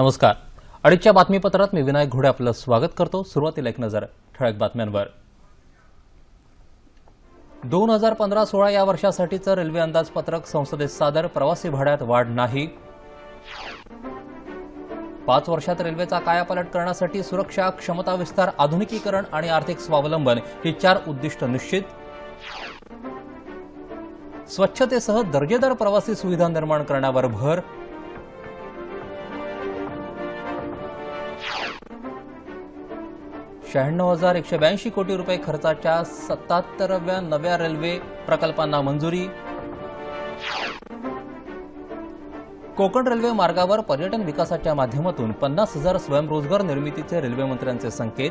नमस्कार. अडीचच्या बातमीपत्रात मी विनायक घोडे आपलं स्वागत करतो. सुरुवातीला एक नजर ठळक बातम्यांवर. दोन हजार पंधरा सोळा या वर्षासाठीचं रेल्वे अंदाजपत्रक संसदेत सादर. प्रवासी भाड्यात वाढ नाही. पाच वर्षात रेल्वेचा कायापालट करण्यासाठी सुरक्षा क्षमता विस्तार आधुनिकीकरण आणि आर्थिक स्वावलंबन ही चार उद्दिष्ट निश्चित. स्वच्छतेसह दर्जेदार प्रवासी सुविधा निर्माण करण्यावर भर. शहाण्णव हजार एकशे ब्याऐंशी कोटी रुपये खर्चाच्या सत्याहत्तरव्या नव्या रेल्वे प्रकल्पांना मंजुरी. कोकण रेल्वे मार्गावर पर्यटन विकासाच्या माध्यमातून पन्नास हजार स्वयंरोजगार निर्मितीचे रेल्वेमंत्र्यांचे संकेत.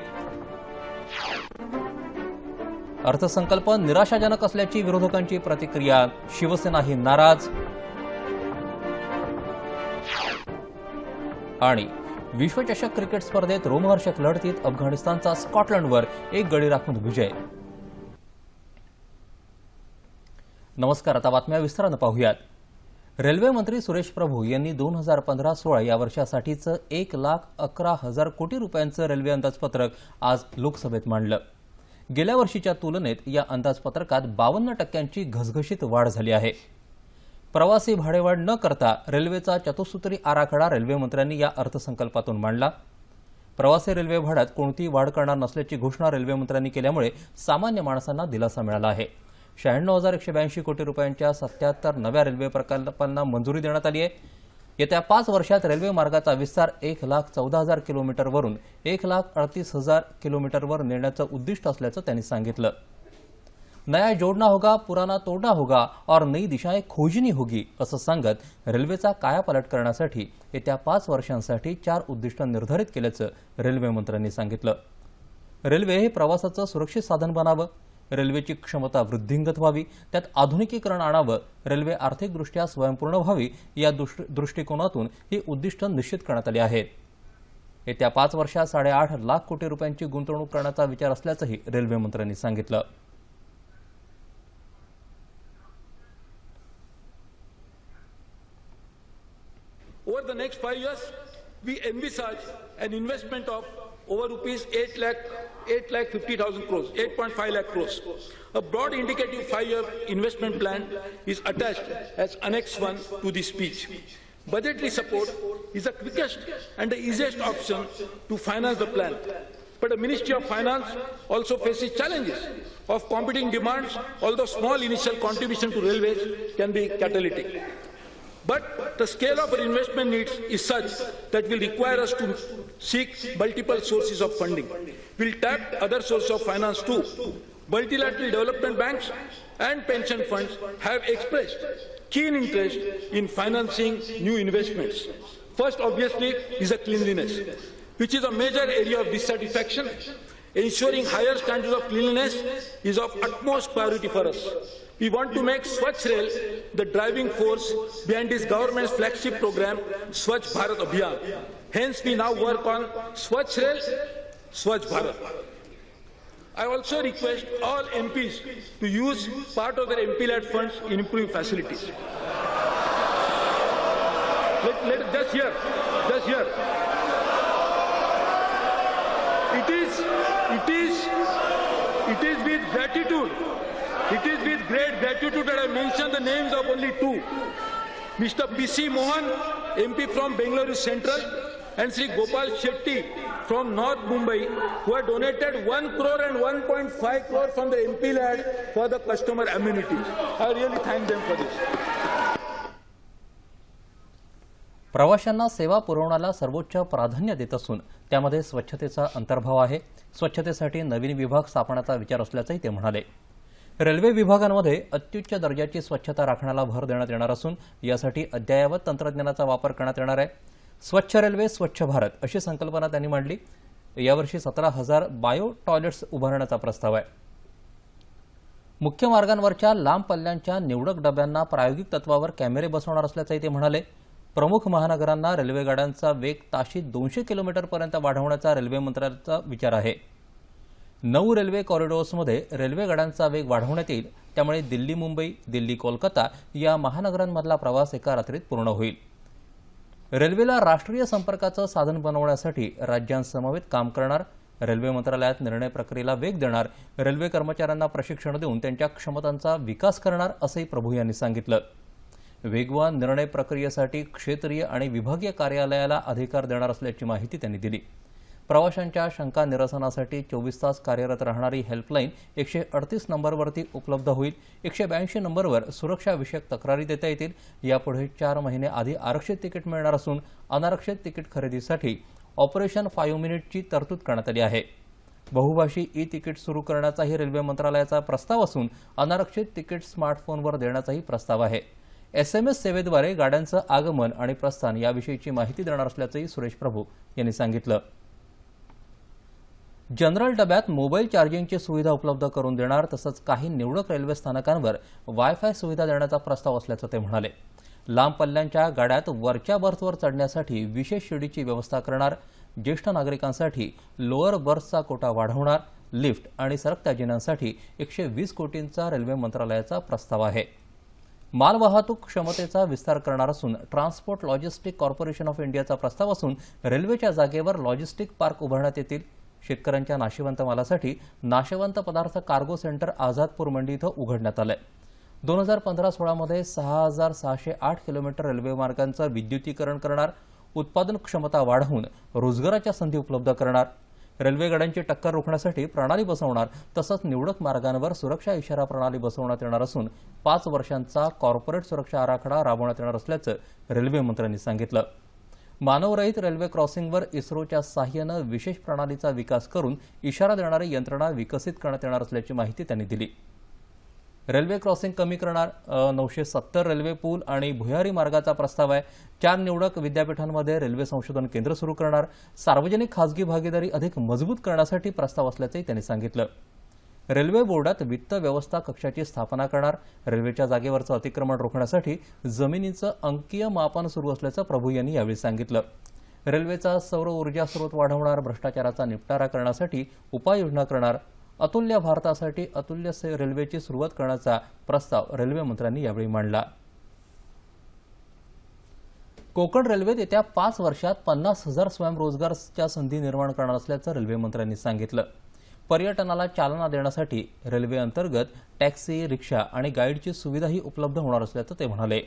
अर्थसंकल्प निराशाजनक असल्याची विरोधकांची प्रतिक्रिया शिवसेनाही नाराज. आणि विश्वचषक क्रिकेट स्पर्धेत रोमहर्षक लढतीत अफगाणिस्तानचा स्कॉटलंडवर एक गडी राखून विजय. नमस्कार आता बातम्या विस्तारानं पाहूयात. रेल्वे मंत्री सुरेश प्रभू यांनी दोन हजार पंधरा सोळा या वर्षासाठीचं एक लाख अकरा हजार कोटी रुपयांचं रेल्वे अंदाजपत्रक आज लोकसभेत मांडलं. गेल्या वर्षीच्या तुलनेत या अंदाजपत्रकात बावन्न टक्क्यांची घसघशीत वाढ झाली आहे. प्रवासी भाडेवाढ न करता रेल्वेचा चतुसूत्री आराखडा रेल्वेमंत्र्यांनी या अर्थसंकल्पातून मांडला. प्रवासी रेल्वे भाड्यात कोणतीही वाढ करणार नसल्याची घोषणा रेल्वेमंत्र्यांनी केल्यामुळे सामान्य माणसांना दिलासा मिळाला आहे. शहाण्णव हजार एकशे ब्याऐंशी कोटी रुपयांच्या सत्याहत्तर नव्या रेल्वे प्रकल्पांना मंजुरी देण्यात आली आहे. येत्या पाच वर्षात रेल्वे मार्गाचा विस्तार एक लाख चौदा हजार किलोमीटरवरून एक लाख अडतीस हजार किलोमीटरवर नेण्याचं उद्दिष्ट असल्याचं त्यांनी सांगितलं. नया जोडना होगा पुराना तोडना होगा और नई दिशाएं खोजनी होगी असं सांगत रेल्वेचा कायापालट करण्यासाठी येत्या पाच वर्षांसाठी चार उद्दिष्ट निर्धारित केल्याचं रेल्वे मंत्र्यांनी सांगितलं. रेल्वे हे प्रवासाचं सुरक्षित साधन बनावं रेल्वेची क्षमता वृद्धिंगत व्हावी त्यात आधुनिकीकरण आणावं रेल्वे आर्थिकदृष्ट्या स्वयंपूर्ण व्हावी या दृष्टिकोनातून ही उद्दिष्ट निश्चित करण्यात आली आहेत. येत्या पाच वर्षात साडेआठ लाख कोटी रुपयांची गुंतवणूक करण्याचा विचार असल्याचंही रेल्वे मंत्र्यांनी सांगितलं. Next five years, we envisage an investment of over rupees 8 lakh, 8 lakh 50,000 crores, 8.5 lakh crores. A broad indicative five-year investment plan is attached as Annex 1 to this speech. Budgetary support is the quickest and the easiest option to finance the plan. But the Ministry of Finance also faces challenges of competing demands, although small initial contribution to railways can be catalytic. But the scale of our investment needs is such that will require us to seek multiple sources of funding. We'll tap other sources of finance too. Multilateral development banks and pension funds have expressed keen interest in financing new investments. First, obviously, is the cleanliness, which is a major area of dissatisfaction. Ensuring higher standards of cleanliness is of utmost priority for us. We want to make Swachh Rail the driving force behind this government's flagship program, Swachh Bharat Abhiyan. Hence, we now work on Swachh Rail, Swachh Bharat. I also request all MPs to use part of their MP-led funds in improving facilities. Let, let, just here, just here. It is, it is, it is with gratitude, it is with great gratitude that I mention the names of only two. Mr. P.C. Mohan, MP from Bengaluru Central, and Sri Gopal Shetty from North Mumbai, who have donated 1 crore and 1.5 crore from the MP lad for the customer amenities. I really thank them for this. प्रवाशांना सेवा पुरवण्याला सर्वोच्च प्राधान्य देत असून त्यामध्ये स्वच्छतेचा अंतर्भाव आहे स्वच्छतेसाठी नवीन विभाग स्थापण्याचा विचार असल्याचंही ते म्हणाले रेल्वे विभागांमध्ये अत्युच्च दर्जाची स्वच्छता राखण्याला भर देण्यात येणार असून यासाठी अद्ययावत तंत्रज्ञानाचा वापर करण्यात येणार आहे. स्वच्छ रेल्वे स्वच्छ भारत अशी संकल्पना त्यांनी मांडली. यावर्षी सतरा हजार बायो टॉयलेट्स उभारण्याचा प्रस्ताव आहे. मुख्य मार्गांवरच्या लांब पल्ल्यांच्या निवडक डब्यांना प्रायोगिक तत्वावर कॅमेरे बसवणार असल्याचंही ते म्हणाले. प्रमुख महानगरांना रेल्वेगाड्यांचा वेग ताशी दोनशे किलोमीटरपर्यंत वाढवण्याचा रेल्वे मंत्रालयाचा विचार आहे. नऊ रेल्वे कॉरिडॉर्समध्ये रेल्वे गाड्यांचा वेग वाढवण्यात येईल. त्यामुळे दिल्ली मुंबई दिल्ली कोलकाता या महानगरांमधला प्रवास एका रात्रीत पूर्ण होईल. रेल्वेला राष्ट्रीय संपर्काचं साधन बनवण्यासाठी राज्यांसमवेत काम करणार रेल्वे मंत्रालयात निर्णय प्रक्रियेला वेग देणार रेल्वे कर्मचाऱ्यांना प्रशिक्षण देऊन त्यांच्या क्षमतांचा विकास करणार असंही प्रभू यांनी सांगितलं. वेगवान निर्णय प्रक्रियेसाठी क्षेत्रीय आणि विभागीय कार्यालयाला अधिकार देणार असल्याची माहिती त्यांनी दिली. प्रवाशांच्या शंका निरसनासाठी चोवीस तास कार्यरत राहणारी हेल्पलाईन एकशे अडतीस नंबरवरती उपलब्ध होईल. एकशे ब्याऐंशी नंबरवर सुरक्षाविषयक तक्रारी देता येतील. यापुढे चार महिने आधी आरक्षित तिकीट मिळणार असून अनारक्षित तिकीट खरेदीसाठी ऑपरेशन फाईव्ह मिनिटची तरतूद करण्यात आली आहे. बहुभाषी ई तिकीट सुरू करण्याचाही रेल्वे मंत्रालयाचा प्रस्ताव असून अनारक्षित तिकीट स्मार्टफोनवर देण्याचाही प्रस्ताव आहे. एस एम एस सेवेद्वारे गाड्यांचं आगमन आणि प्रस्थान याविषयीची माहिती देणार असल्याचंही सुरेश प्रभू यांनी सांगितलं. जनरल डब्यात मोबाईल चार्जिंगची सुविधा उपलब्ध करून देणार तसंच काही निवडक रेल्वे स्थानकांवर वायफाय सुविधा देण्याचा प्रस्ताव असल्याचं ते म्हणाले. लांब पल्ल्यांच्या गाड्यात वरच्या बर्थवर चढण्यासाठी विशेष शिडीची व्यवस्था करणार ज्येष्ठ नागरिकांसाठी लोअर बर्थचा कोटा वाढवणार लिफ्ट आणि सरकत्या जिन्यांसाठी एकशे वीस कोटींचा रेल्वे मंत्रालयाचा प्रस्ताव आहे. मालवाहतूक क्षमतेचा विस्तार करणार असून ट्रान्सपोर्ट लॉजिस्टिक कॉर्पोरेशन ऑफ इंडियाचा प्रस्ताव असून रेल्वेच्या जागेवर लॉजिस्टिक पार्क उभारण्यात येतील. शेतकऱ्यांच्या नाशिवंत मालासाठी नाशवंत पदार्थ कार्गो सेंटर आझादपूर मंडी इथं उघडण्यात आलंय. दोन हजार पंधरा सोळामध्ये सहा हजार सहाशे आठ किलोमीटर रेल्वे मार्गांचं विद्युतीकरण करणार उत्पादन क्षमता वाढवून रोजगाराच्या संधी उपलब्ध करणार रेल्वे गाड्यांची टक्कर रोखण्यासाठी प्रणाली बसवणार तसंच निवडक मार्गांवर सुरक्षा इशारा प्रणाली बसवण्यात येणार असून पाच वर्षांचा कॉर्पोरेट सुरक्षा आराखडा राबवण्यात येणार असल्याचं रेल्वे मंत्र्यांनी सांगितलं. मानवरहित रेल्वे क्रॉसिंगवर इस्रोच्या साह्यानं विशेष प्रणालीचा विकास करून इशारा देणारी यंत्रणा विकसित करण्यात येणार असल्याची माहिती त्यांनी दिली. रेल्वे क्रॉसिंग कमी करणार नऊशे सत्तर रेल्वे पूल आणि भुयारी मार्गाचा प्रस्ताव आहे. चार निवडक विद्यापीठांमध्ये रेल्वे संशोधन केंद्र सुरू करणार. सार्वजनिक खासगी भागीदारी अधिक मजबूत करण्यासाठी प्रस्ताव असल्याचंही त्यांनी सांगितलं. रेल्वे बोर्डात वित्त व्यवस्था कक्षाची स्थापना करणार रेल्वेच्या जागेवरचं अतिक्रमण रोखण्यासाठी जमिनीचं अंकीय मापन सुरू असल्याचं प्रभू यांनी यावेळी सांगितलं. रेल्वेचा सौर ऊर्जा स्रोत वाढवणार भ्रष्टाचाराचा निपटारा करण्यासाठी उपाययोजना करणार अतुल्य भारतासाठी अतुल्य से रेल्वेची सुरुवात करण्याचा प्रस्ताव रेल्वे मंत्र्यांनी यावेळी मांडला. कोकण रेल्वेत येत्या पाच वर्षात पन्नास हजार स्वयंरोजगारच्या संधी निर्माण करणार असल्याचं रेल्वे मंत्र्यांनी सांगितलं. पर्यटनाला चालना देण्यासाठी रेल्वे अंतर्गत टॅक्सी रिक्षा आणि गाईडची सुविधाही उपलब्ध होणार असल्याचं ते म्हणाले.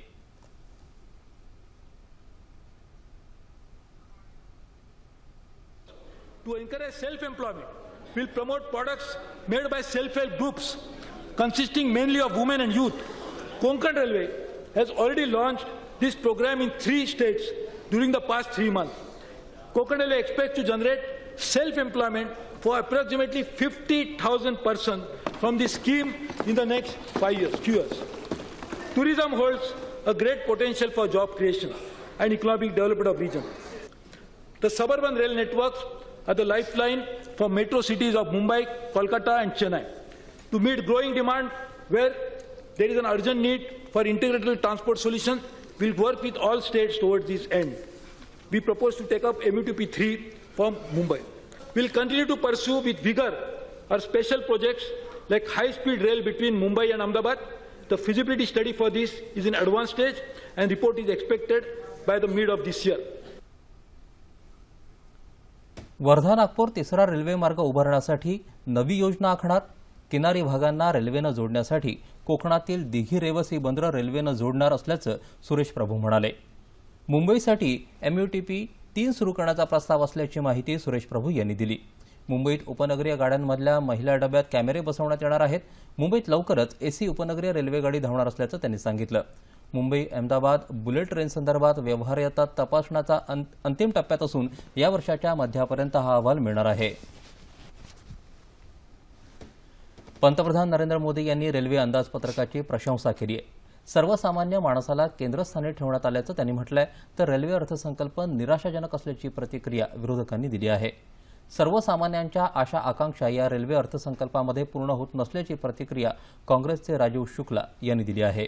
To encourage self employment will promote products made by self help groups consisting mainly of women and youth Konkan railway has already launch this program in three states during the past three month Konkan railway expect to generate self employment for approximately 50,000 persons from this scheme in the next five years, few years. Tourism holds a great potential for job creation and economic development of region. The suburban rail networks are the lifeline for metro cities of Mumbai, Kolkata, and Chennai. To meet growing demand, where there is an urgent need for integrated transport solutions, we'll work with all states towards this end. We propose to take up MUTP 3 from Mumbai. Will continue to pursue with vigor our special projects like high-speed rail between Mumbai and Ahmedabad. The feasibility study for this is in advanced stage and report is expected by the mid of this year. Wardha Nagpur तिसरा railway मार्ग उभारण्यासाठी नवी योजना आखणार किनारी भागांना रेल्वेनं जोडण्यासाठी कोकणातील दिघी रेवसी बंदर रेल्वेनं जोडणार असल्याचं सुरेश प्रभू म्हणाले मुंबईसाठी एमयूटीपी तीन सुरू करण्याचा प्रस्ताव असल्याची माहिती सुरेश प्रभू यांनी दिली. मुंबईत उपनगरीय गाड्यांमधल्या महिला डब्यात कॅमेरे बसवण्यात येणार आहेत. मुंबईत लवकरच एसी उपनगरीय रेल्वेगाडी धावणार असल्याचं त्यांनी सांगितलं. मुंबई अहमदाबाद बुलेट ट्रेन संदर्भात व्यवहार्यता तपासण्याचा अंतिम टप्प्यात असून या वर्षाच्या मध्यापर्यंत हा अहवाल मिळणार आहे. पंतप्रधान नरेंद्र मोदी यांनी रेल्वे अंदाजपत्रकाची प्रशंसा केली आहे. सर्वसामान्य माणसाला केंद्रस्थानी ठेवण्यात आल्याचं त्यांनी म्हटलंय. तर रेल्वे अर्थसंकल्प निराशाजनक असल्याची प्रतिक्रिया विरोधकांनी दिली आहे. सर्वसामान्यांच्या आशा आकांक्षा या रेल्वे अर्थसंकल्पामध्ये पूर्ण होत नसल्याची प्रतिक्रिया काँग्रेसचे राजीव शुक्ला यांनी दिली आहे.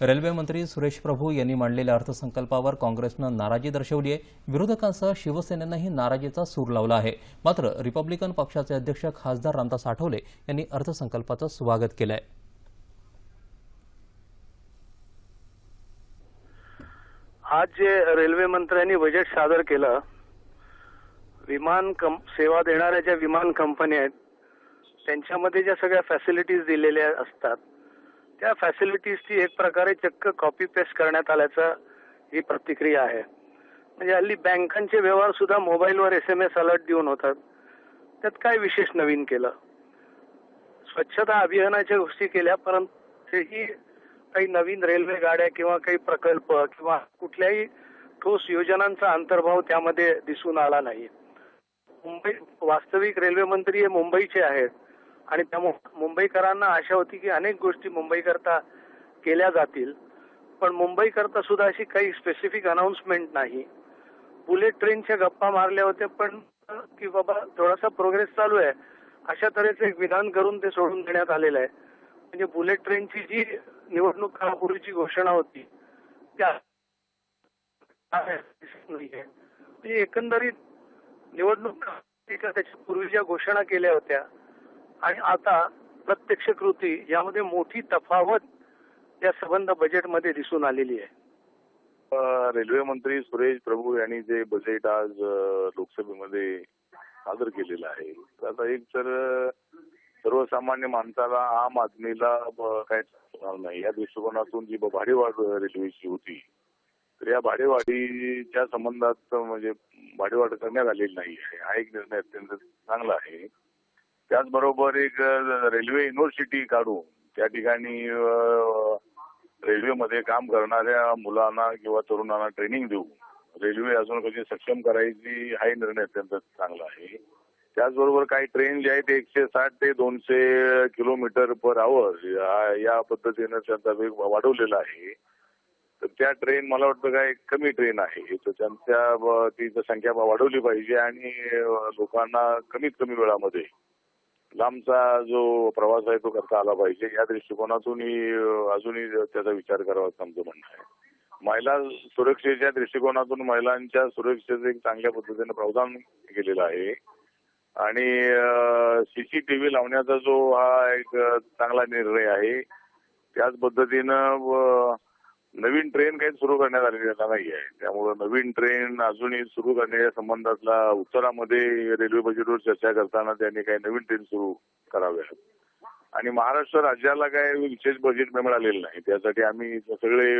रेल्वेमंत्री सुरेश प्रभू यांनी मांडलेल्या अर्थसंकल्पावर काँग्रेसनं नाराजी दर्शवली आहे विरोधकांसह शिवसेनेनंही नाराजीचा सूर लावला आहे. मात्र रिपब्लिकन पक्षाचे अध्यक्ष खासदार रामदास आठवले यांनी अर्थसंकल्पाचं स्वागत केलं आहे आज जे रेल्वे मंत्र्यांनी बजेट सादर केलं विमान कम सेवा देणाऱ्या ज्या विमान कंपन्या आहेत त्यांच्यामध्ये ज्या सगळ्या फॅसिलिटीज दिलेल्या असतात त्या फॅसिलिटीजची एक प्रकारे चक्क कॉपी पेस्ट करण्यात आल्याचं ही प्रतिक्रिया आहे. म्हणजे हल्ली बँकांचे व्यवहार सुद्धा मोबाईलवर एस एम एस अलर्ट देऊन होतात. त्यात काय विशेष नवीन केलं? स्वच्छता अभियानाच्या गोष्टी केल्या परंतु तेही काही नवीन रेल्वे गाड्या किंवा काही प्रकल्प किंवा कुठल्याही ठोस योजनांचा अंतर्भाव त्यामध्ये दिसून आला नाही. मुंबई वास्तविक रेल्वे मंत्री हे मुंबईचे आहेत आणि त्यामुळे मुंबईकरांना आशा होती की अनेक गोष्टी मुंबईकरता केल्या जातील. पण मुंबईकरता सुद्धा अशी काही स्पेसिफिक अनाऊन्समेंट नाही. बुलेट ट्रेनच्या गप्पा मारल्या होत्या पण की बाबा थोडासा प्रोग्रेस चालू आहे. अशा तऱ्हेचं एक विधान करून ते सोडून देण्यात आलेलं आहे. म्हणजे बुलेट ट्रेनची जी निवडणूक काळापूर्वीची घोषणा होती त्या म्हणजे एकंदरीत निवडणूक त्याच्या पूर्वी ज्या घोषणा केल्या होत्या. आणि आता प्रत्यक्ष कृती यामध्ये मोठी तफावत या संबंध बजेटमध्ये दिसून आलेली आहे. रेल्वे मंत्री सुरेश प्रभू यांनी जे बजेट आज लोकसभेमध्ये सादर केलेलं आहे. तर आता एक तर सर्वसामान्य माणसाला आम आदमीला काही काय होणार नाही. या दृष्टिकोनातून जी भाडेवाढ रेल्वेची होती तर या भाडेवाढीच्या संबंधात म्हणजे भाडेवाढ करण्यात आलेली नाही आहे. हा एक निर्णय अत्यंत चांगला आहे. त्याचबरोबर एक रेल्वे युनिव्हर्सिटी काढून त्या ठिकाणी रेल्वेमध्ये काम करणाऱ्या मुलांना किंवा तरुणांना ट्रेनिंग देऊ रेल्वे अजून कशी सक्षम करायची हाही निर्णय अत्यंत चांगला आहे. त्याचबरोबर काही ट्रेन जे आहे ते एकशे साठ ते दोनशे किलोमीटर पर आवर या पद्धतीनं त्यांचा वेग वाढवलेला आहे. तर त्या ट्रेन मला वाटतं काय कमी ट्रेन आहे. तर त्यांच्या ती संख्या वाढवली पाहिजे आणि लोकांना कमीत कमी वेळामध्ये लांबचा जो प्रवास आहे तो करता आला पाहिजे. या दृष्टिकोनातूनही अजूनही त्याचा विचार करावा असं आमचं म्हणणं आहे. महिला सुरक्षेच्या दृष्टिकोनातून महिलांच्या सुरक्षेचं एक चांगल्या पद्धतीने प्रावधान केलेलं आहे. आणि सीसीटीव्ही लावण्याचा जो हा एक चांगला निर्णय आहे त्याच पद्धतीनं नवीन ट्रेन काही सुरू करण्यात आलेला नाही आहे त्यामुळे नवीन ट्रेन अजूनही सुरू करण्याच्या संबंधातला उत्तरामध्ये रेल्वे बजेटवर चर्चा करताना त्यांनी काही नवीन ट्रेन सुरू कराव्या. आणि महाराष्ट्र राज्याला काय विशेष बजेट मिळालेलं नाही. त्यासाठी आम्ही सगळे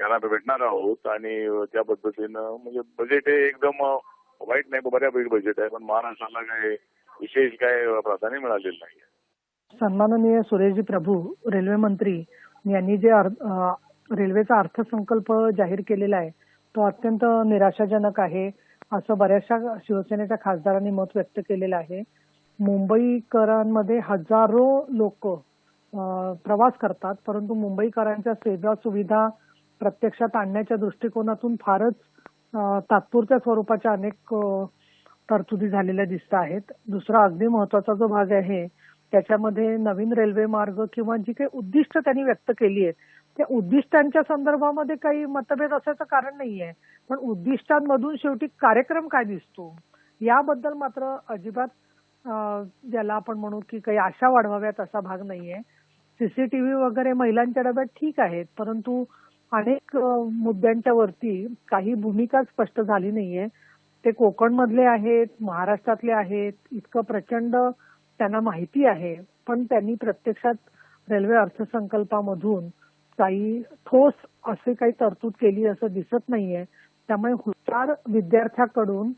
यांना भेटणार आहोत आणि त्या पद्धतीनं म्हणजे बजेट हे एकदम वाईट नाही बऱ्यापैकी बजेट आहे पण महाराष्ट्राला काय विशेष काय प्राधान्य मिळालेलं नाही सन्माननीय सुरेशजी प्रभू रेल्वे मंत्री यांनी जे रेल्वेचा अर्थसंकल्प जाहीर केलेला आहे तो अत्यंत निराशाजनक आहे असं बऱ्याचशा शिवसेनेच्या खासदारांनी मत व्यक्त केलेलं आहे. मुंबईकरांमध्ये हजारो लोक प्रवास करतात परंतु मुंबईकरांच्या सेवा सुविधा प्रत्यक्षात आणण्याच्या दृष्टिकोनातून फारच तात्पुरत्या स्वरूपाच्या अनेक तरतुदी झालेल्या दिसत आहेत. दुसरा अगदी महत्त्वाचा जो भाग आहे त्याच्यामध्ये नवीन रेल्वे मार्ग किंवा जी काही उद्दिष्ट त्यांनी व्यक्त केली आहेत त्या उद्दिष्टांच्या संदर्भामध्ये काही मतभेद असायचं कारण नाहीये. पण उद्दिष्टांमधून शेवटी कार्यक्रम काय दिसतो याबद्दल मात्र अजिबात ज्याला आपण म्हणू की काही आशा वाढवाव्यात असा भाग नाहीये. सीसीटीव्ही वगैरे महिलांच्या डब्यात ठीक आहेत परंतु अनेक मुद्द्यांच्या वरती काही भूमिका स्पष्ट झाली नाहीये. ते कोकणमधले आहेत महाराष्ट्रातले आहेत इतकं प्रचंड त्यांना माहिती आहे. पण त्यांनी प्रत्यक्षात रेल्वे अर्थसंकल्पामधून काही ठोस असे काही तरतूद केली असं दिसत नाहीये. त्यामुळे हुशार विद्यार्थ्याकडून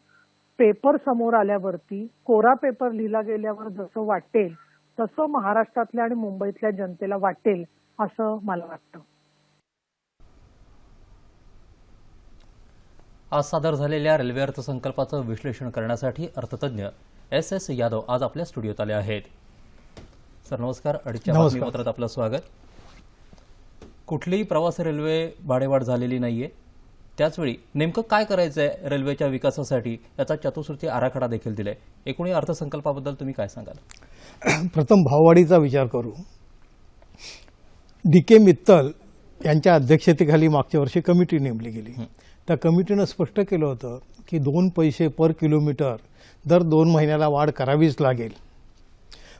पेपर समोर आल्यावरती कोरा पेपर लिहिला गेल्यावर जसं वाटेल तसं महाराष्ट्रातल्या आणि मुंबईतल्या जनतेला वाटेल असं मला वाटतं. आज सादर झालेल्या रेल्वे अर्थसंकल्पाचं विश्लेषण करण्यासाठी अर्थतज्ञ एस एस यादव आज आपल्या स्टुडिओत आले आहेत. सर नमस्कार. बातमीपत्रात आपलं स्वागत. कुठलीही प्रवास रेल्वे भाडेवाढ झालेली नाहीये. त्याचवेळी नेमकं काय करायचंय रेल्वेच्या विकासासाठी याचा चतुसृती आराखडा देखील दिलाय. एकूण या अर्थसंकल्पाबद्दल तुम्ही काय सांगाल? प्रथम भाववाढीचा विचार करू. डी के मित्तल यांच्या अध्यक्षतेखाली मागच्या वर्षी कमिटी नेमली गेली. त्या कमिटीनं स्पष्ट केलं होतं की दोन पैसे पर किलोमीटर दर दोन महिन्याला वाढ करावीच लागेल.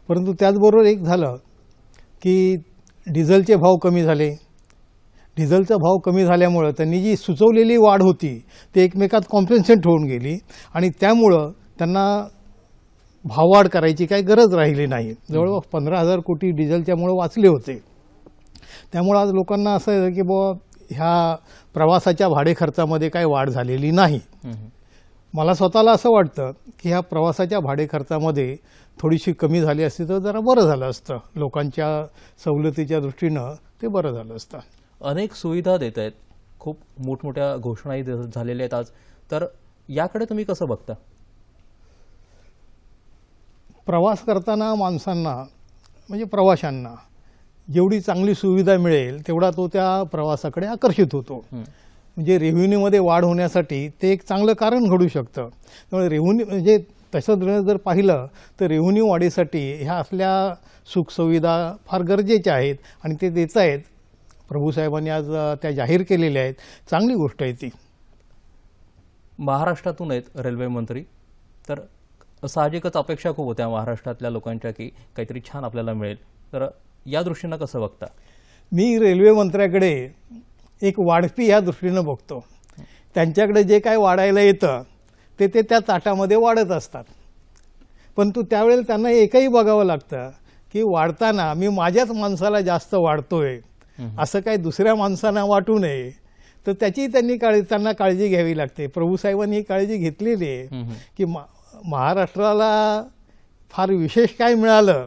परंतु त्याचबरोबर एक झालं की डिझेलचे भाव कमी झाले. डिझेलचा भाव कमी झाल्यामुळं त्यांनी जी सुचवलेली वाढ होती ती एकमेकात कॉम्पेन्सेट होऊन गेली आणि त्यामुळं त्यांना भाववाढ करायची काही गरज राहिली नाही. जवळपास पंधरा हजार कोटी डिझेलच्यामुळं वाचले होते. त्यामुळं आज लोकांना असं आहे की बुवा ह्या प्रवासाच्या भाडे खर्चामध्ये काही वाढ झालेली नाही. मला स्वतःला असं वाटतं की ह्या प्रवासाच्या भाडे खर्चामध्ये थोडीशी कमी झाली असती तर जरा बरं झालं असतं. लोकांच्या सवलतीच्या दृष्टीनं ते बरं झालं असतं. अनेक सुविधा देत आहेत. खूप मोठमोठ्या घोषणाही झालेल्या आहेत आज. तर याकडे तुम्ही कसं बघता? प्रवास करताना माणसांना म्हणजे प्रवाशांना जेवढी चांगली सुविधा मिळेल तेवढा तो त्या प्रवासाकडे आकर्षित होतो. म्हणजे रेव्हेन्यूमध्ये वाढ होण्यासाठी ते एक चांगलं कारण घडू शकतं. त्यामुळे रेव्हेन्यू म्हणजे तसं जर जर पाहिलं तर रेव्हेन्यू वाढीसाठी ह्या असल्या सुखसुविधा फार गरजेच्या आहेत आणि ते देत आहेत. प्रभूसाहेबांनी आज त्या जाहीर केलेल्या आहेत. चांगली गोष्ट आहे ती. महाराष्ट्रातून आहेत रेल्वे मंत्री. तर साहजिकच अपेक्षा खूप होत्या महाराष्ट्रातल्या लोकांच्या की काहीतरी छान आपल्याला मिळेल. तर या दृष्टीनं कसं बघता? मी रेल्वे मंत्र्याकडे एक वाढपी ह्या दृष्टीनं बघतो. त्यांच्याकडे जे काय वाढायला येतं ते ते त्या ताटामध्ये वाढत असतात. परंतु त्यावेळेला त्यांना एकही बघावं लागतं की वाढताना मी माझ्याच माणसाला जास्त वाढतोय असं काही दुसऱ्या माणसांना वाटू नये. तर त्याची त्यांनी काळजी त्यांना काळजी घ्यावी लागते. प्रभूसाहेबांनी ही काळजी घेतलेली आहे की मा महाराष्ट्राला फार विशेष काय मिळालं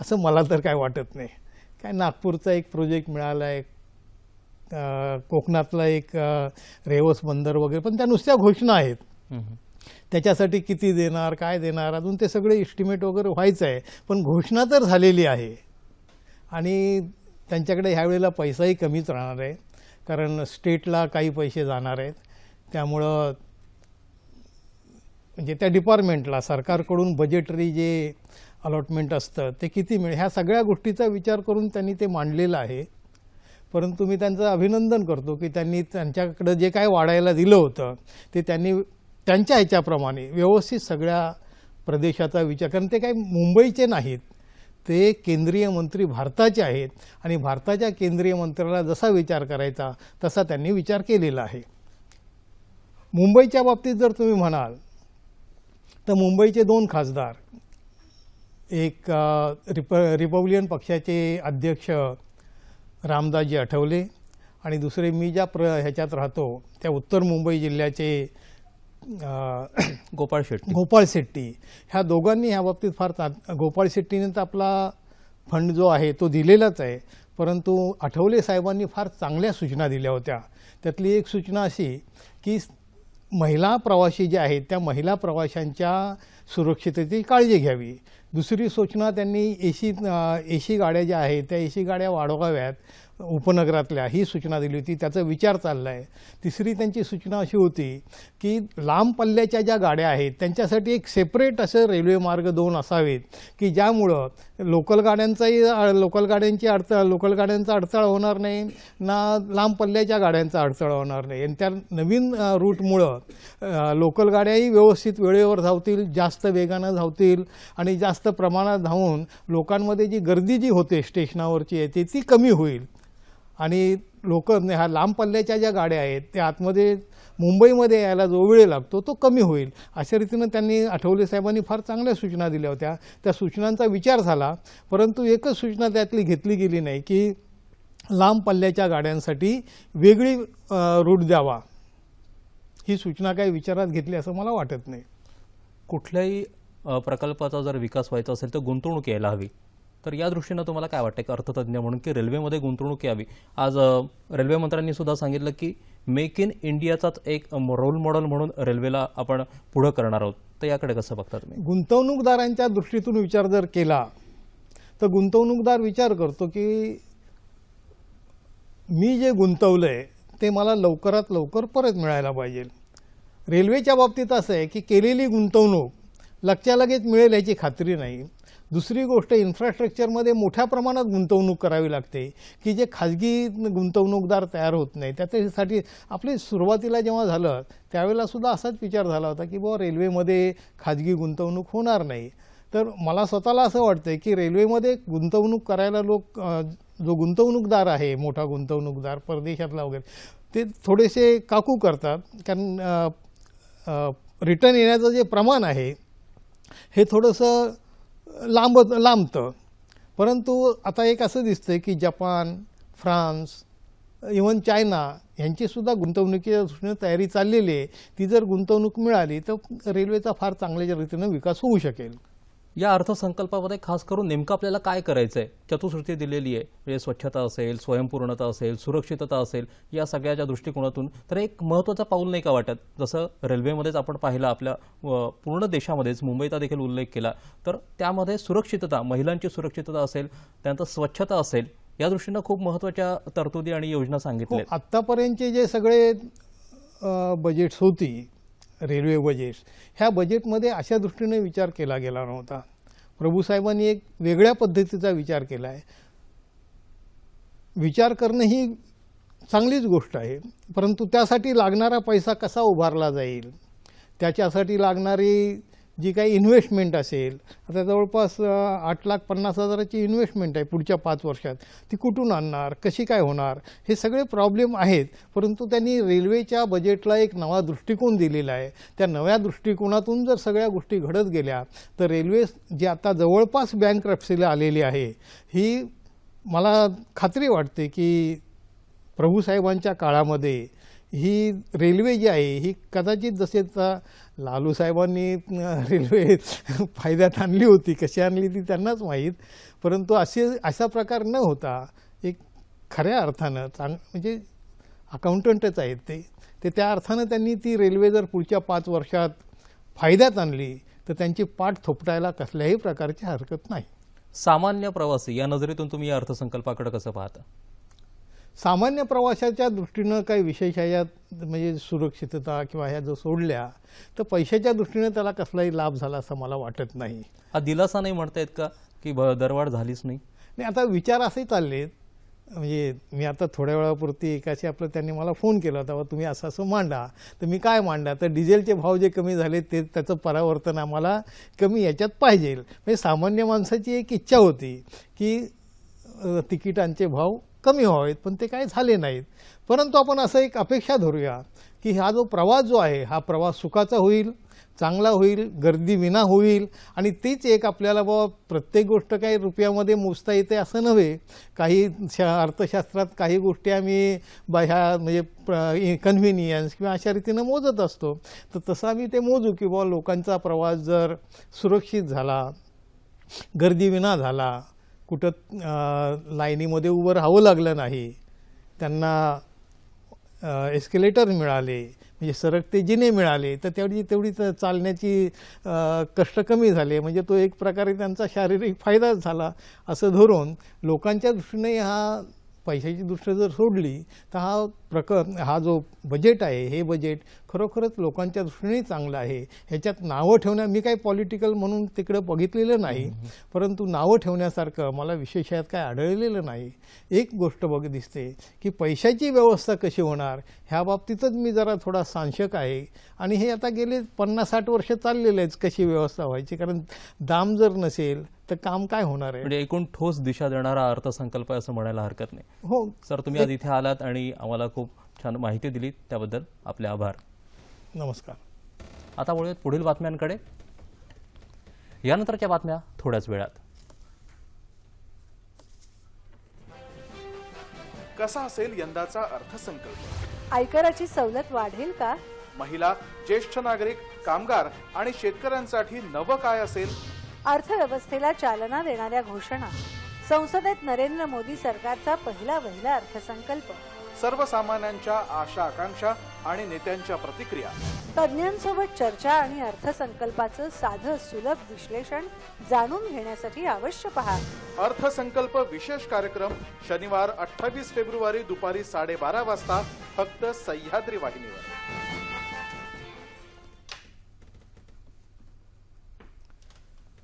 असं मला तर काय वाटत नाही. काय नागपूरचा एक प्रोजेक्ट मिळाला आहे कोकणातला एक रेवस बंदर वगैरे पण त्या नुसत्या घोषणा आहेत. त्याच्यासाठी किती देणार काय देणार अजून ते सगळे इस्टिमेट वगैरे व्हायचं आहे. पण घोषणा तर झालेली आहे. आणि त्यांच्याकडे ह्यावेळेला पैसाही कमीच राहणार आहे. कारण स्टेटला काही पैसे जाणार आहेत. त्यामुळं म्हणजे त्या डिपार्टमेंटला सरकारकडून बजेटरी जे अलॉटमेंट असतं ते किती मिळेल ह्या सगळ्या गोष्टीचा विचार करून त्यांनी ते मांडलेलं आहे. परंतु मी त्यांचं अभिनंदन करतो की त्यांनी त्यांच्याकडं जे काय वाढायला दिलं होतं ते त्यांनी त्यांच्या ह्याच्याप्रमाणे व्यवस्थित सगळ्या प्रदेशाचा विचार कारण ते काही मुंबईचे नाहीत. ते केंद्रीय मंत्री भारताचे आहेत आणि भारताच्या केंद्रीय मंत्र्याला जसा विचार करायचा तसा त्यांनी विचार केलेला आहे. मुंबईच्या बाबतीत जर तुम्ही म्हणाल तर मुंबईचे दोन खासदार एक रिप रिपब्लिकन पक्षाचे अध्यक्ष रामदासजी आठवले आणि दुसरे मी ज्या प्र ह्याच्यात राहतो त्या उत्तर मुंबई जिल्ह्याचे गोपाळ शेट्टी. गोपाळ शेट्टी. ह्या दोघांनी ह्या बाबतीत फार गोपाळ शेट्टीने तर आपला फंड जो आहे तो दिलेलाच आहे. परंतु आठवले साहेबांनी फार चांगल्या सूचना दिल्या होत्या. त्यातली एक सूचना अशी की महिला प्रवासी जे आहेत त्या महिला प्रवाशांच्या सुरक्षिततेची काळजी घ्यावी. दुसरी सूचना त्यांनी एशी ए सी गाड्या ज्या आहेत त्या ए सी गाड्या वाढवाव्यात उपनगरातल्या ही सूचना दिली होती. त्याचा विचार चालला आहे तिसरी त्यांची सूचना अशी होती की लांब पल्ल्याच्या ज्या गाड्या आहेत त्यांच्यासाठी एक सेपरेट असं रेल्वे मार्ग दोन असावेत की ज्यामुळं लोकल गाड्यांचाही लोकल गाड्यांची अडचण लोकल गाड्यांचा अडथळा होणार नाही ना लांब पल्ल्याच्या गाड्यांचा अडथळा होणार नाही. आणि त्या नवीन रूटमुळं लोकल गाड्याही व्यवस्थित वेळेवर धावतील जास्त वेगानं धावतील आणि जास्त प्रमाणात धावून लोकांमध्ये जी गर्दी जी होते स्टेशनावरची आहे ती ती कमी होईल. आणि लोक ह्या लांब पल्ल्याच्या ज्या गाड्या आहेत त्या आतमध्ये मुंबईमध्ये यायला जो वेळ लागतो तो कमी होईल. अशा रीतीनं त्यांनी आठवले साहेबांनी फार चांगल्या सूचना दिल्या होत्या. त्या सूचनांचा विचार झाला परंतु एकच सूचना त्यातली घेतली गेली नाही की लांब पल्ल्याच्या गाड्यांसाठी वेगळी रूट द्यावा. ही सूचना काही विचारात घेतली असं मला वाटत नाही. कुठल्याही प्रकल्पाचा जर विकास व्हायचा असेल तर गुंतवणूक यायला हवी. तर या दृष्टीनं तुम्हाला काय वाटतं? एक अर्थतज्ञ म्हणून की रेल्वेमध्ये गुंतवणूक यावी. आज रेल्वे मंत्र्यांनी सुद्धा सांगितलं की मेक इन इंडियाचाच एक रोल मॉडेल म्हणून रेल्वेला आपण पुढं करणार आहोत. तर याकडे कसं बघता तुम्ही? गुंतवणूकदारांच्या दृष्टीतून विचार जर केला तर गुंतवणूकदार विचार करतो की मी जे गुंतवलं आहे ते मला लवकरात लवकर परत मिळायला पाहिजे. रेल्वेच्या बाबतीत असं आहे की केलेली गुंतवणूक लगच्या लगेच मिळेल याची खात्री नाही. दुसरी गोष्ट इन्फ्रास्ट्रक्चरमध्ये मोठ्या प्रमाणात गुंतवणूक करावी लागते की जे खाजगी गुंतवणूकदार तयार होत नाही. त्याच्यासाठी आपली सुरुवातीला जेव्हा झालं त्यावेळेलासुद्धा असाच विचार झाला होता की बुवा रेल्वेमध्ये खाजगी गुंतवणूक होणार नाही. तर मला स्वतःला असं वाटतं की रेल्वेमध्ये गुंतवणूक करायला लोक जो गुंतवणूकदार आहे मोठा गुंतवणूकदार परदेशातला वगैरे ते थोडेसे काकू करतात. कारण रिटर्न येण्याचं जे प्रमाण आहे हे थोडंसं लांब लांबतं. परंतु आता एक असं दिसतं की जपान फ्रान्स इवन चायना यांचीसुद्धा गुंतवणुकीच्या दृष्टीनं तयारी चाललेली आहे. ती जर गुंतवणूक मिळाली तर रेल्वेचा फार चांगल्या रीतीनं विकास होऊ शकेल. या अर्थसंकल्पामध्ये खास करून नेमकं आपल्याला काय करायचं आहे चतुश्रुती दिलेली आहे. म्हणजे स्वच्छता असेल स्वयंपूर्णता असेल सुरक्षितता असेल या सगळ्याच्या दृष्टिकोनातून तर एक महत्त्वाचं पाऊल नाही का वाटत? जसं रेल्वेमध्येच आपण पाहिलं आपल्या पूर्ण देशामध्येच मुंबईचा देखील उल्लेख केला. तर त्यामध्ये सुरक्षितता महिलांची सुरक्षितता असेल त्यानंतर स्वच्छता असेल या दृष्टीनं खूप महत्त्वाच्या तरतुदी आणि योजना सांगितल्या हो, आत्तापर्यंतचे जे सगळे बजेट्स होती रेल्वे बजेट. ह्या बजेटमध्ये अशा दृष्टीने विचार केला गेला नव्हता. प्रभूसाहेबांनी एक वेगळ्या पद्धतीचा विचार केला आहे. विचार करणं ही चांगलीच गोष्ट आहे. परंतु त्यासाठी लागणारा पैसा कसा उभारला जाईल? त्याच्यासाठी लागणारी जी काही इन्व्हेस्टमेंट असेल आता जवळपास आठ लाख पन्नास हजाराची इन्व्हेस्टमेंट आहे पुढच्या पाच वर्षात. ती कुठून आणणार? कशी काय होणार? हे सगळे प्रॉब्लेम आहेत परंतु त्यांनी रेल्वेच्या बजेटला एक नवा दृष्टिकोन दिलेला आहे. त्या नव्या दृष्टिकोनातून जर सगळ्या गोष्टी घडत गेल्या तर रेल्वे जी आता जवळपास बँक रप्सीला आलेली आहे ही मला खात्री वाटते की प्रभूसाहेबांच्या काळामध्ये ही रेल्वे जी आहे ही कदाचित जसे लालू साहेबांनी रेल्वे फायद्यात आणली होती कशी आणली ती त्यांनाच माहीत. परंतु असे असा प्रकार न होता एक खऱ्या अर्थानं चांग म्हणजे अकाउंटंटच आहेत ते ते त्या अर्थानं त्यांनी ती रेल्वे जर पुढच्या पाच वर्षात फायद्यात आणली तर त्यांची पाठ थोपटायला कसल्याही प्रकारची हरकत नाही. सामान्य प्रवासी या नजरेतून तुम्ही या अर्थसंकल्पाकडे कसं पाहता? सामान्य प्रवाशाच्या दृष्टीनं काही विशेष ह्याच्यात म्हणजे सुरक्षितता किंवा ह्या जर सोडल्या तर पैशाच्या दृष्टीनं त्याला कसलाही लाभ झाला असं मला वाटत नाही. हा दिलासा नाही म्हणतायत का? की ब- दरवाढ झालीच नाही? नाही आता विचार असे चाललेत. म्हणजे मी आता थोड्या वेळापुरती एकाशी आपलं त्यांनी मला फोन केला होता "बा, तुम्ही असं असं मांडा. तर मी काय मांडा? तर डिझेलचे भाव जे कमी झाले ते त्याचं परावर्तन आम्हाला कमी याच्यात पाहिजे. म्हणजे सामान्य माणसाची एक इच्छा होती की तिकिटांचे भाव कमी व्हावेत पण ते काय झाले नाहीत. परंतु आपण असं एक अपेक्षा धरूया की हा जो प्रवास जो आहे हा प्रवास सुखाचा होईल चांगला होईल गर्दी विना होईल आणि तीच एक आपल्याला बाबा प्रत्येक गोष्ट काही रुपयामध्ये मोजता येते असं नव्हे. काही शा अर्थशास्त्रात काही गोष्टी आम्ही बा ह्या म्हणजे कन्व्हिनियन्स किंवा अशा रीतीनं मोजत असतो. तर तसं आम्ही ते मोजू की बाबा लोकांचा प्रवास जर सुरक्षित झाला गर्दीविना झाला कुठं लाईनीमध्ये उभं राहावं लागलं नाही. त्यांना एस्केलेटर मिळाले म्हणजे सरकते जिने मिळाले तर तेवढी तेवढी चालण्याची कष्ट कमी झाले. म्हणजे तो एक प्रकारे त्यांचा शारीरिक फायदाच झाला असं धरून लोकांच्या दृष्टीने हा पैशाची दृष्टी जर सोडली तर हा प्रक हा जो बजेट आहे हे बजेट खरोखरच लोकांच्या दृष्टीने चांगलं आहे. ह्याच्यात नावं ठेवण्या मी काही पॉलिटिकल म्हणून तिकडं बघितलेलं नाही परंतु नावं ठेवण्यासारखं मला विशेष यात काय आढळलेलं नाही. एक गोष्ट बघ दिसते की पैशाची व्यवस्था कशी होणार ह्या बाबतीतच मी जरा थोडा सांशक आहे. आणि हे आता गेले पन्नास साठ वर्ष चाललेलं आहेच कशी व्यवस्था व्हायची कारण दाम जर नसेल तर काम काय होणार आहे? म्हणजे एकूण ठोस दिशा देणारा अर्थसंकल्प आहे असं म्हणायला हरकत नाही. हो. सर तुम्ही आज इथे आलात आणि आम्हाला खूप छान माहिती दिली त्याबद्दल आपले आभार. नमस्कार. आता वळूयात पुढील बातम्यांकडे. यानंतरच्या बातम्या थोड्याच वेळात. कसा असेल यंदाचा अर्थसंकल्प? आयकराची सवलत वाढेल का? महिला ज्येष्ठ नागरिक कामगार आणि शेतकऱ्यांसाठी नवं काय असेल? अर्थव्यवस्थेला चालना देणाऱ्या घोषणा. संसदेत नरेंद्र मोदी सरकारचा पहिला वहिला अर्थसंकल्प. सर्वसामान्यांच्या आशा आकांक्षा आणि नेत्यांच्या प्रतिक्रिया. तज्ज्ञांसोबत चर्चा आणि अर्थसंकल्पाचं साधं सुलभ विश्लेषण जाणून घेण्यासाठी अवश्य पहा. अर्थसंकल्प विशेष कार्यक्रम शनिवार अठ्ठावीस फेब्रुवारी दुपारी साडेबारा वाजता फक्त सह्याद्री वाहिनीवर.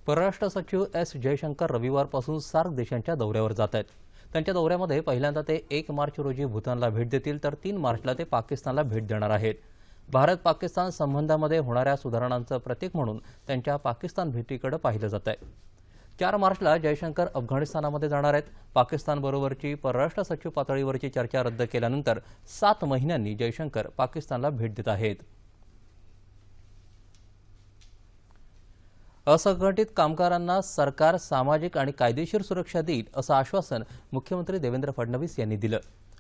परराष्ट्र सचिव एस जयशंकर रविवारपासून सार्क देशांच्या दौऱ्यावर जात आहेत. त्यांच्या दौऱ्यामध्ये पहिल्यांदा ते एक मार्च रोजी भूतानला भेट देतील तर तीन मार्चला ते पाकिस्तानला भेट देणार आहेत. भारत पाकिस्तान संबंधामध्ये होणाऱ्या सुधारणांचं प्रतीक म्हणून त्यांच्या पाकिस्तान भेटीकडे पाहिलं जात आहे. चार मार्चला जयशंकर अफगाणिस्तानामध्ये जाणार आहेत. पाकिस्तानबरोबरची परराष्ट्र सचिव पातळीवरची चर्चा रद्द केल्यानंतर सात महिन्यांनी जयशंकर पाकिस्तानला भेट देत आहेत. असंघटित कामगारांना सरकार सामाजिक आणि कायदेशीर सुरक्षा देईल असं आश्वासन मुख्यमंत्री देवेंद्र फडणवीस यांनी दिलं.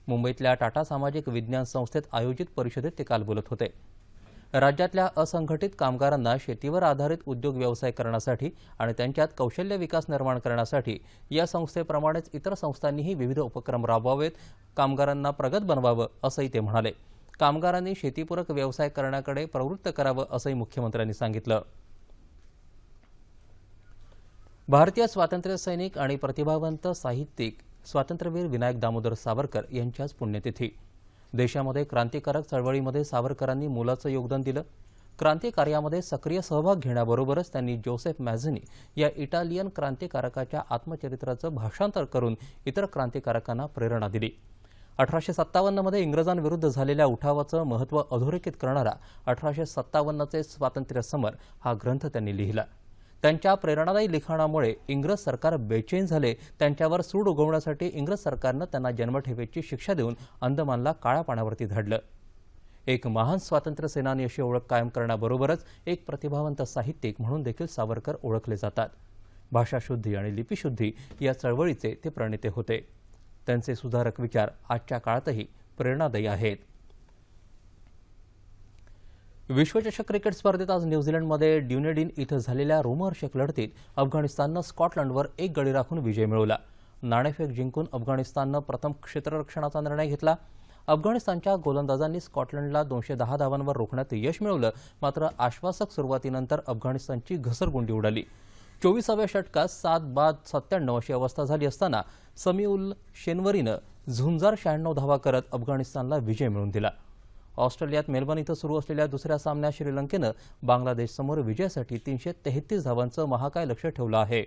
मुंबईतल्या टाटा सामाजिक विज्ञान संस्थेत आयोजित परिषदेत ते काल बोलत होते. राज्यातल्या असंघटित कामगारांना शेतीवर आधारित उद्योग व्यवसाय करण्यासाठी आणि त्यांच्यात कौशल्य विकास निर्माण करण्यासाठी या संस्थेप्रमाणेच इतर संस्थांनीही विविध उपक्रम राबवावेत कामगारांना प्रगत बनवावं असंही ते म्हणाले. कामगारांनी शेतीपूरक व्यवसाय करण्याकडे प्रवृत्त करावं असंही मुख्यमंत्र्यांनी सांगितलं. भारतीय स्वातंत्र्य सैनिक आणि प्रतिभावंत साहित्यिक स्वातंत्र्यवीर विनायक दामोदर सावरकर यांच्याच पुण्यतिथी. देशामध्ये क्रांतिकारक चळवळीमध्ये सावरकरांनी मोलाचं योगदान दिलं. क्रांतिकार्यामध्ये सक्रिय सहभाग घेण्याबरोबरच त्यांनी जोसेफ मॅझनी या इटालियन क्रांतिकारकाच्या आत्मचरित्राचं भाषांतर करून इतर क्रांतिकारकांना प्रेरणा दिली. अठराशे सत्तावन्नमध्ये इंग्रजांविरुद्ध झालेल्या उठावाचं महत्त्व अधोरेखित करणारा अठराशे सत्तावन्नचे स्वातंत्र्य समर हा ग्रंथ त्यांनी लिहिला. त्यांच्या प्रेरणादायी लिखाणामुळे इंग्रज सरकार बेचैन झाले. त्यांच्यावर सूड उगवण्यासाठी इंग्रज सरकारनं त्यांना जन्मठेपेची शिक्षा देऊन अंदमानला काळ्या पाण्यावरती धाडलं. एक महान स्वातंत्र्य सेनानी अशी ओळख कायम करण्याबरोबरच एक प्रतिभावंत साहित्यिक म्हणून देखील सावरकर ओळखले जातात. भाषाशुद्धी आणि लिपीशुद्धी या चळवळीचे ते प्रणेते होते. त्यांचे सुधारक विचार आजच्या काळातही प्रेरणादायी आहेत. विश्वचषक क्रिकेट स्पर्धेत आज न्यूझीलंडमध्ये ड्युनेडिन इथं झालेल्या रोमहर्षक लढतीत अफगाणिस्ताननं स्कॉटलंडवर एक गडी राखून विजय मिळवला. नाणेफेक जिंकून अफगाणिस्ताननं प्रथम क्षेत्ररक्षणाचा निर्णय घेतला. अफगाणिस्तानच्या गोलंदाजांनी स्कॉटलंडला दोनशे दहा धावांवर रोखण्यात यश मिळवलं. मात्र आश्वासक सुरुवातीनंतर अफगाणिस्तानची घसरगुंडी उडाली. चोवीसाव्या षटकात सात बाद सत्त्याण्णव अशी अवस्था झाली असताना समीउल शेनवरीनं झुंजार शहाण्णव धावा करत अफगाणिस्तानला विजय मिळवून दिला. ऑस्ट्रेलियात मेलबर्न इथं सुरू असलेल्या दुसऱ्या सामन्यात श्रीलंकेनं बांगलादेशसमोर विजयासाठी तीनशे तेहतीस धावांचं महाकाय लक्ष ठेवलं आहे.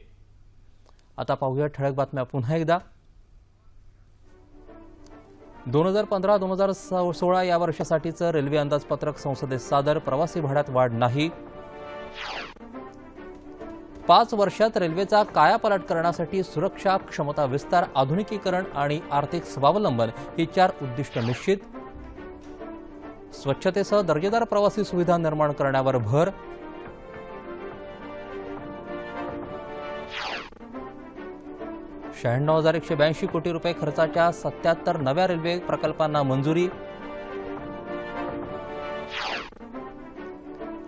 आता पाहूया ठळक बातम्या. पुन्हा एकदा. दोन हजार पंधरा दोन हजार सोळा या वर्षासाठीचं रेल्वे अंदाजपत्रक संसदेत सादर. प्रवासी भाड्यात वाढ नाही. पाच वर्षात रेल्वेचा कायापालट करण्यासाठी सुरक्षा क्षमता विस्तार आधुनिकीकरण आणि आर्थिक स्वावलंबन ही चार उद्दिष्ट निश्चित. स्वच्छतेसह दर्जेदार प्रवासी सुविधा निर्माण करण्यावर भर. शहाण्णव हजार एकशे ब्याऐंशी कोटी रुपये खर्चाच्या सत्याहत्तर नव्या रेल्वे प्रकल्पांना मंजुरी.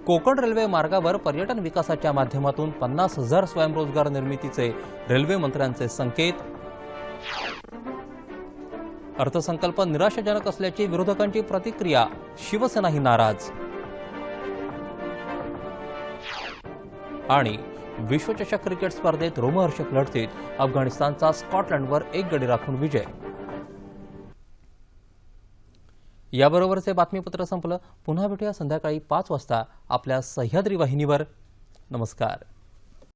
कोकण रेल्वे मार्गावर पर्यटन विकासाच्या माध्यमातून पन्नास हजार स्वयंरोजगार निर्मितीचे रेल्वे मंत्र्यांचे संकेत. अर्थसंकल्प निराशाजनक असल्याची विरोधकांची प्रतिक्रिया शिवसेनाही नाराज. आणि विश्वचषक क्रिकेट स्पर्धेत रोमहर्षक लढतीत अफगाणिस्तानचा स्कॉटलंडवर एक गडी राखून विजय. याबरोबरचे बातमीपत्र संपलं. पुन्हा भेटूया संध्याकाळी पाच वाजता आपल्या सह्याद्री वाहिनीवर. नमस्कार.